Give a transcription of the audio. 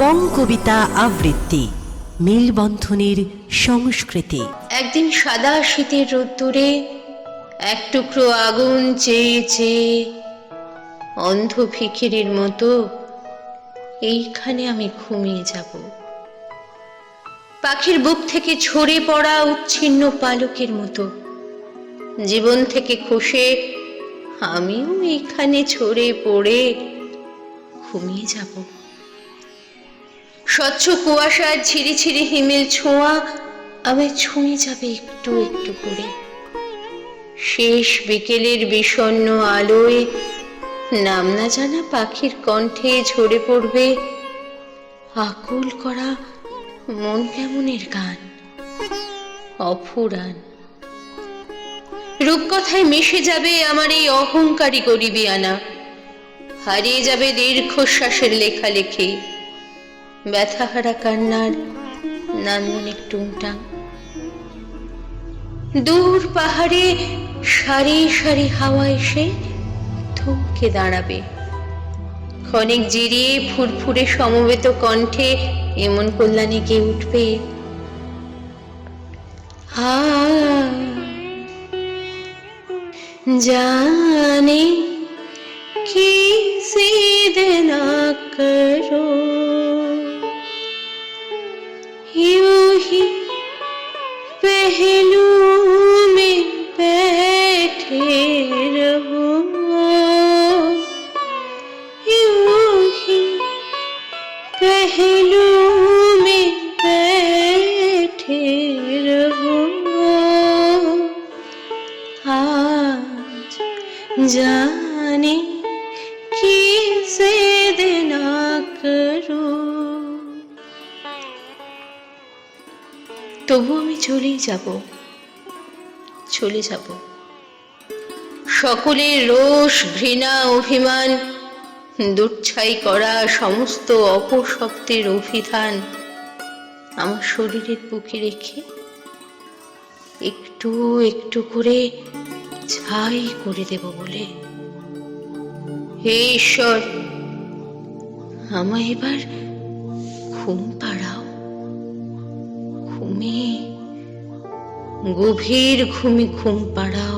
বং কবিতা আবৃত্তি, মেলবন্ধনের সংস্কৃতি। একদিন সাদা শীতের রোদ্দুরে এক টুকরো আগুন চেয়ে অন্ধ ফিকিরের মতো, এইখানে আমি ঘুমিয়ে যাব। পাখির বুক থেকে ঝরে পড়া উচ্ছিন্ন পালকের মতো, জীবন থেকে খসে আমিও এখানে ছড়ে পড়ে ঘুমিয়ে যাব। স্বচ্ছ কুয়াশার ঝিরিঝিরি হিমেল ছোঁয়া, আমায় ছুঁয়ে যাবে একটু একটু করে। শেষ বিকেলের বিষণ্ণ আলোয়, নাম না জানা পাখির কণ্ঠে ঝরে পড়বে আকুল করা মন কেমনের গান, অফুরান। রূপকথায় মিশে যাবে আমার এই অহংকারী গরিবি আনা হারিয়ে যাবে দীর্ঘশ্বাসের লেখালেখি। ব্যথাহারা কান্নার নান্দনিক টুংটাং। দূর পাহাড়ে সারি সারি হাওয়া এসে থমকে দাঁড়াবে। ক্ষণিক জিরিয়ে ফুরফুরে সমবেত কণ্ঠে এমন কল্যাণে কে উঠবে? হা पहलू में बैठे रहो। यूँ ही पहलू में बैठे रहो। आज जाने किसे देना करो। তবু আমি চলেই যাব। চলে যাব। সকলের রোষ, ঘৃণা, অভিমান দুচ্ছাই করা সমস্ত অপশব্দের অভিধান আমার শরীরের বুকে রেখে একটু একটু করে ছাই করে দেব বলে। হে ঈশ্বর, আমায় এবার ঘুম পাড়াও। গভীর ঘুমে ঘুম পাড়াও।